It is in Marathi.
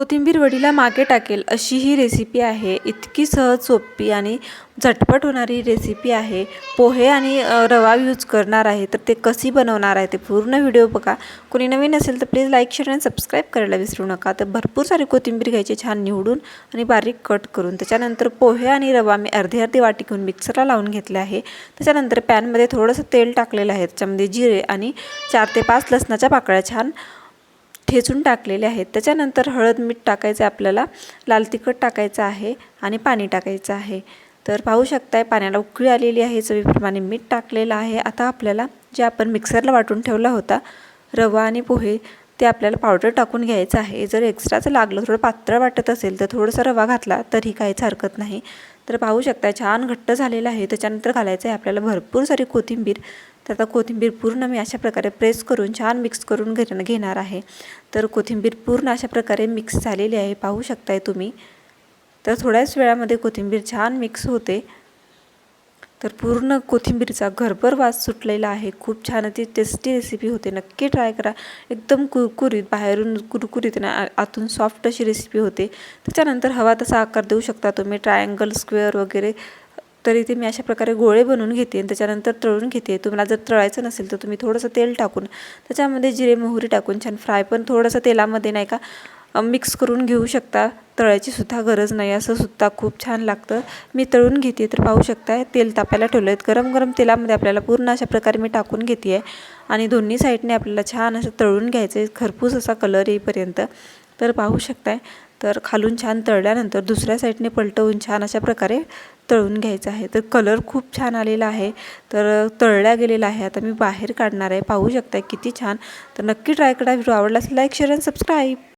कोथिंबीर वडीला मागे टाकेल अशी ही रेसिपी आहे. इतकी सहज सोपी आणि झटपट होणारी रेसिपी आहे. पोहे आणि रवा यूज करणार आहे तर ते कशी बनवणार आहे ते पूर्ण व्हिडिओ बघा. कोणी नवीन असेल तर प्लीज लाईक शेअर आणि सबस्क्राईब करायला विसरू नका. तर भरपूर सारी कोथिंबीर घ्यायची छान निवडून आणि बारीक कट करून. त्याच्यानंतर पोहे आणि रवा मी अर्धी अर्धी वाटी घेऊन मिक्सरला लावून घेतले आहे. त्याच्यानंतर पॅनमध्ये थोडंसं तेल टाकलेलं आहे. त्याच्यामध्ये जिरे आणि चार ते पाच लसणाच्या पाकळ्या छान ठेचून टाकलेले आहेत. त्याच्यानंतर हळद मीठ टाकायचं आहे आपल्याला. लाल तिखट टाकायचं आहे आणि पाणी टाकायचं आहे. तर पाहू शकताय पाण्याला उकळी आलेली आहे. चवीप्रमाणे मीठ टाकलेलं आहे. आता आपल्याला जे आपण मिक्सरला वाटून ठेवला होता रवा आणि पोहे ते आपल्याला पावडर टाकून घ्यायचं आहे. जर एक्स्ट्राचं लागलं थोडं पातळ वाटत असेल तर थोडंसं रवा घातला तरी काहीच हरकत नाही. तर पाहू शकता छान घट्ट झालेलं आहे. त्याच्यानंतर घालायचं आहे आपल्याला भरपूर सारी कोथिंबीर. तर आता कोथिंबीर पूर्ण मी अशा प्रकारे प्रेस करून छान मिक्स करून घे घेणार आहे. तर कोथिंबीर पूर्ण अशा प्रकारे मिक्स झालेली आहे पाहू शकताय तुम्ही. तर थोड्याच वेळामध्ये कोथिंबीर छान मिक्स होते. तर पूर्ण कोथिंबीरचा घरभर वास सुटलेला आहे. खूप छान ती टेस्टी रेसिपी होते. नक्की ट्राय करा. एकदम कुरकुरीत बाहेरून कुरकुरीत ना आतून सॉफ्ट अशी रेसिपी होते. त्याच्यानंतर हवा तसा आकार देऊ शकता तुम्ही. ट्रायंगल स्क्वेअर वगैरे तर इथे मी अशा प्रकारे गोळे बनवून घेते आणि त्याच्यानंतर तळून घेते. तुम्हाला जर तळायचं नसेल तर तुम्ही थोडंसं तेल टाकून त्याच्यामध्ये जिरे मोहरी टाकून छान फ्राय पण थोडंसं तेलामध्ये नाही का मिक्स करून घेऊ शकता. तळायची सुद्धा गरज नाही असं सुद्धा खूप छान लागतं. मी तळून घेते तर पाहू शकता तेल तापायला ठेवलं आहेत गरम गरम तेलामध्ये आपल्याला पूर्ण अशा प्रकारे मी टाकून घेते आहे आणि दोन्ही साईडने आपल्याला छान असं तळून घ्यायचं आहे खरपूस असा कलर येईपर्यंत. तर पाहू शकताय. तर खालून छान तळल्यानंतर दुसऱ्या साईडने पलटवून छान अशा प्रकारे तळून घ्यायचं आहे. तर कलर खूप छान आलेला आहे. तर तळल्या गेलेला आहे. आता मी बाहेर काढणार आहे. पाहू शकता किती छान. तर नक्की ट्राय करा. व्हिडिओ आवडला असेल लाईक शेअर अँड सबस्क्राईब.